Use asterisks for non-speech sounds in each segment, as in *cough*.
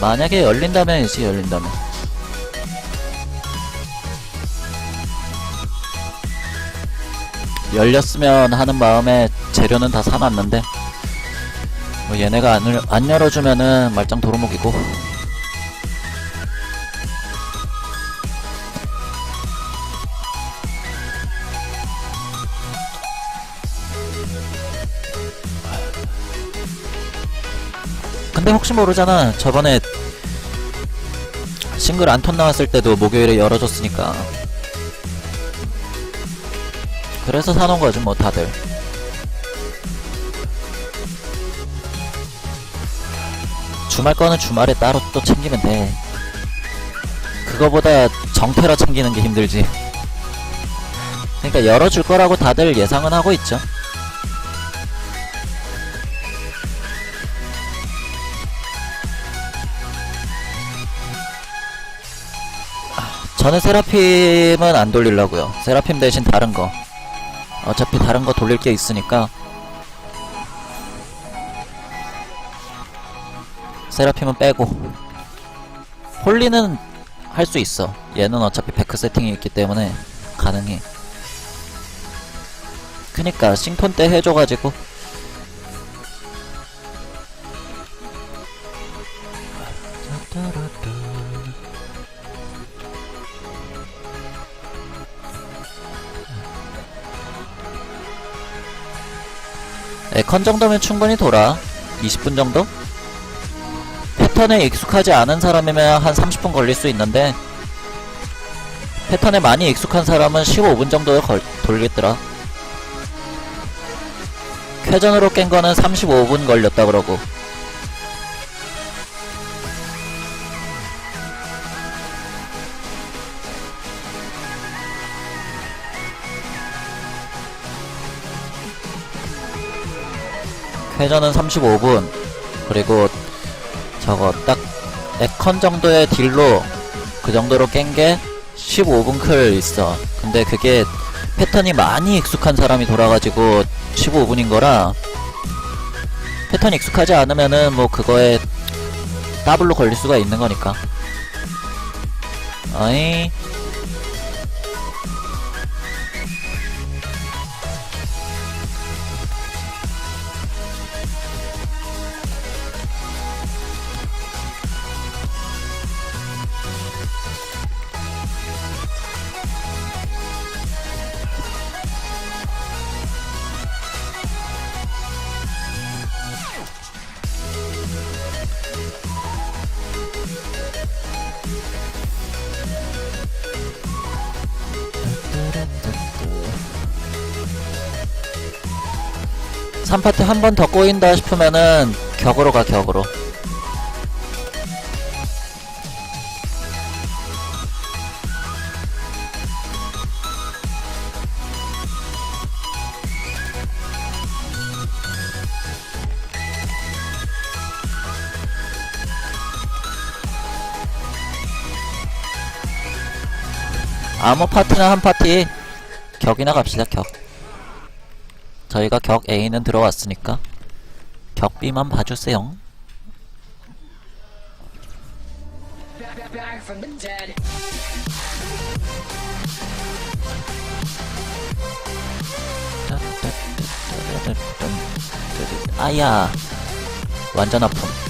만약에 열린다면 이지 열린다면. 열렸으면 하는 마음에 재료는 다 사놨는데 뭐 얘네가 안, 열- 안 열어주면은 말짱 도루묵이고. 근데 혹시 모르잖아. 저번에 싱글 안톤 나왔을 때도 목요일에 열어줬으니까. 그래서 사놓은 거지 뭐 다들. 주말 거는 주말에 따로 또 챙기면 돼. 그거보다 정태라 챙기는 게 힘들지. 그러니까 열어줄 거라고 다들 예상은 하고 있죠 저는 세라핌은 안 돌리려고요. 세라핌 대신 다른 거. 어차피 다른 거 돌릴 게 있으니까. 세라핌은 빼고. 홀리는 할 수 있어. 얘는 어차피 베크 세팅이 있기 때문에 가능해. 그니까 싱톤 때 해줘가지고 컨 정도면 충분히 돌아. 20분 정도? 패턴에 익숙하지 않은 사람이면 한 30분 걸릴 수 있는데 패턴에 많이 익숙한 사람은 15분 정도에 걸, 돌리더라. 쾌전으로 깬 거는 35분 걸렸다 그러고 회전은 35분. 그리고 저거 딱 에컨 정도의 딜로 그 정도로 깬 게 15분 클 있어. 근데 그게 패턴이 많이 익숙한 사람이 돌아가지고 15분인 거라 패턴 익숙하지 않으면은 뭐 그거에 더블로 걸릴 수가 있는 거니까. 어이 삼파트 한 번 더 꼬인다 싶으면은 격으로 가 격으로. 아무 파티나 한 파티. 격이나 갑시다 격 저희가 격 A는 들어왔으니까 격 B만 봐주세요. 아야 완전 아픔.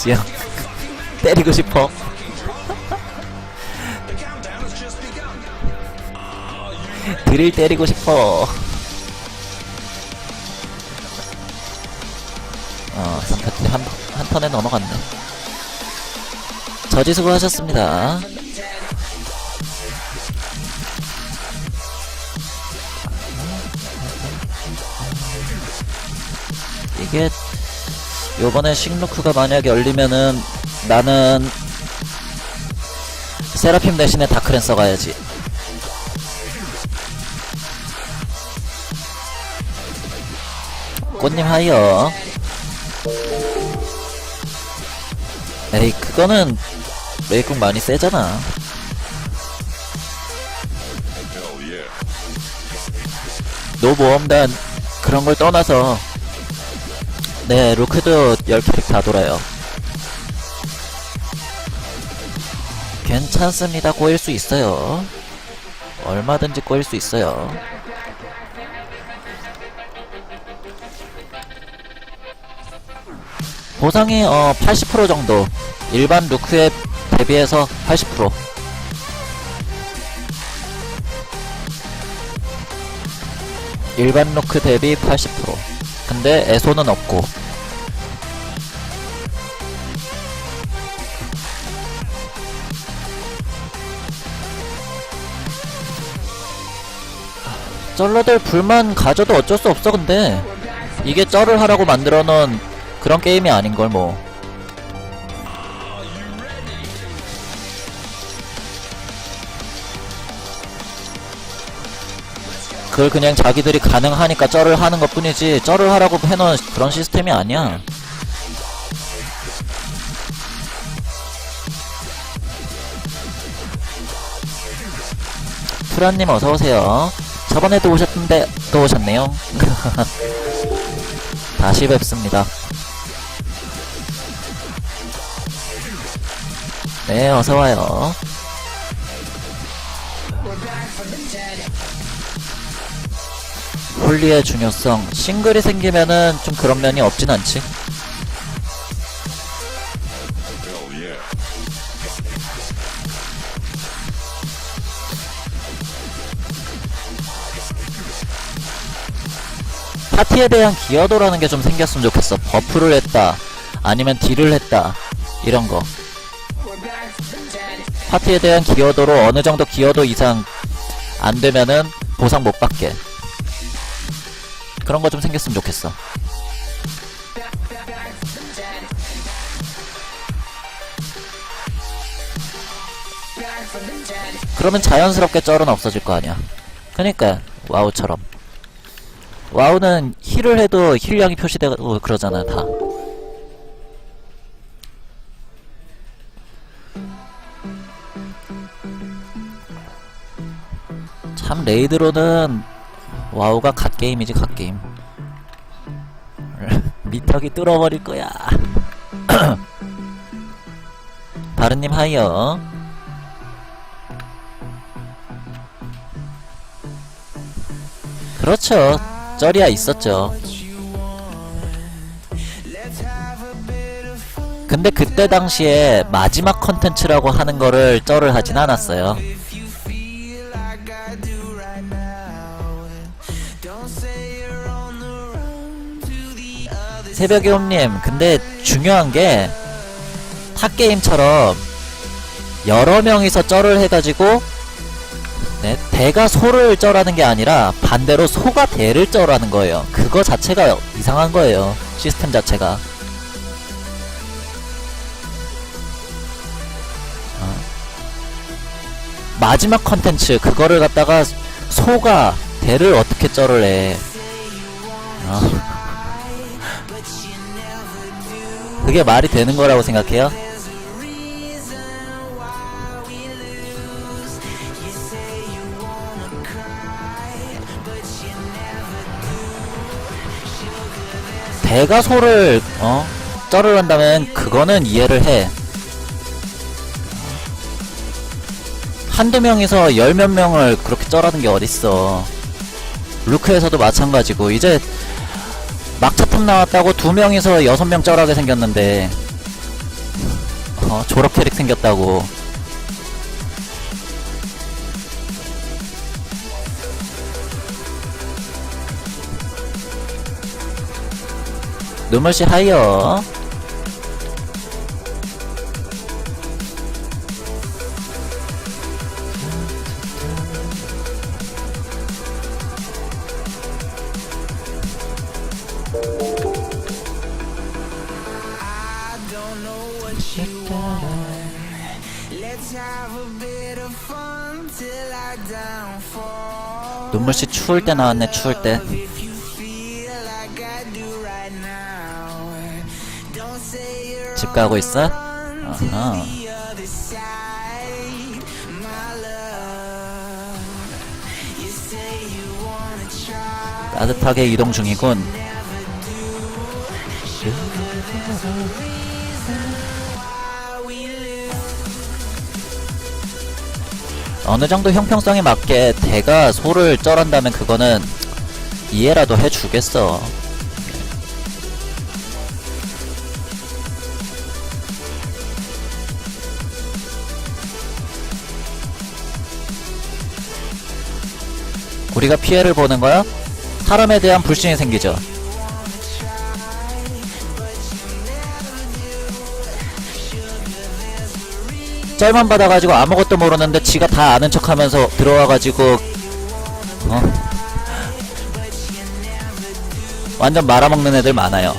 지야 *laughs* 때리고 싶어. 드릴 때리고 싶어. 어, 3파트 한, 한 턴에 넘어갔네. 저지 수고하셨습니다. 이게, 요번에 식루크가 만약에 열리면은, 나는, 세라핌 대신에 다크랜 써가야지. 꽃님 하이요. 에이, 그거는 레이국 많이 세잖아. 노모험단 그런 걸 떠나서 네 루크도 10캐릭 다 돌아요. 괜찮습니다. 꼬일 수 있어요. 얼마든지 꼬일 수 있어요. 보상이 어 80% 정도 일반 루크에 대비해서 80% 일반 루크 대비 80% 근데 에소는 없고 쩔러들 불만 가져도 어쩔 수 없어 근데. 이게 쩔을 하라고 만들어 놓은 그런 게임이 아닌걸 뭐. 그걸 그냥 자기들이 가능하니까 쩔을 하는 것 뿐이지 쩔을 하라고 해놓은 그런 시스템이 아니야. 프란님 어서오세요 저번에도 오셨던데 또 오셨네요. *laughs* 다시 뵙습니다. 네 어서와요. 홀리의 중요성. 싱글이 생기면은 좀 그런 면이 없진 않지 파티에 대한 기여도라는 게 좀 생겼으면 좋겠어 버프를 했다 아니면 딜을 했다 이런 거 파티에 대한 기여도로 어느 정도 기여도 이상 안 되면은 보상 못 받게 그런 거 좀 생겼으면 좋겠어. 그러면 자연스럽게 쩔은 없어질 거 아니야. 그니까 와우처럼. 와우는 힐을 해도 힐량이 표시되고 그러잖아 다. 참 레이드로는 와우가 갓게임이지 갓게임. *laughs* 미터기 뚫어버릴 거야. *clears throat* 바른님 하이요 그렇죠 쩌리야 있었죠. 근데 그때 당시에 마지막 컨텐츠라고 하는 거를 쩌를 하진 않았어요. 새벽의 홈님 근데 중요한 게 탑게임처럼 여러 명이서 쩔을 해가지고 네, 대가 소를 쩔하는 게 아니라 반대로 소가 대를 쩔하는 거예요 그거 자체가 이상한 거예요 시스템 자체가 어. 마지막 컨텐츠 그거를 갖다가 소가 대를 어떻게 쩔을 해 어. 그게 말이 되는 거라고 생각해요? 대가소를 어 쩔을 한다면 그거는 이해를 해. 한두 명이서 열 몇 명을 그렇게 쩔하는 게 어딨어. 루크에서도 마찬가지고 이제 막차탐 나왔다고 두 명이서 여섯 명 쩔하게 생겼는데 어 졸업 캐릭 생겼다고 눈물씨 하이요. 눈물씨 추울 때 나왔네 추울 때 평가하고 있어? 어허. 따뜻하게 이동 중이군. 어느 정도 형평성에 맞게 대가 소를 쩔한다면 그거는 이해라도 해주겠어. 우리가 피해를 보는 거야? 사람에 대한 불신이 생기죠. 짤만 받아가지고 아무것도 모르는데 지가 다 아는 척 하면서 들어와가지고 어? 완전 말아먹는 애들 많아요.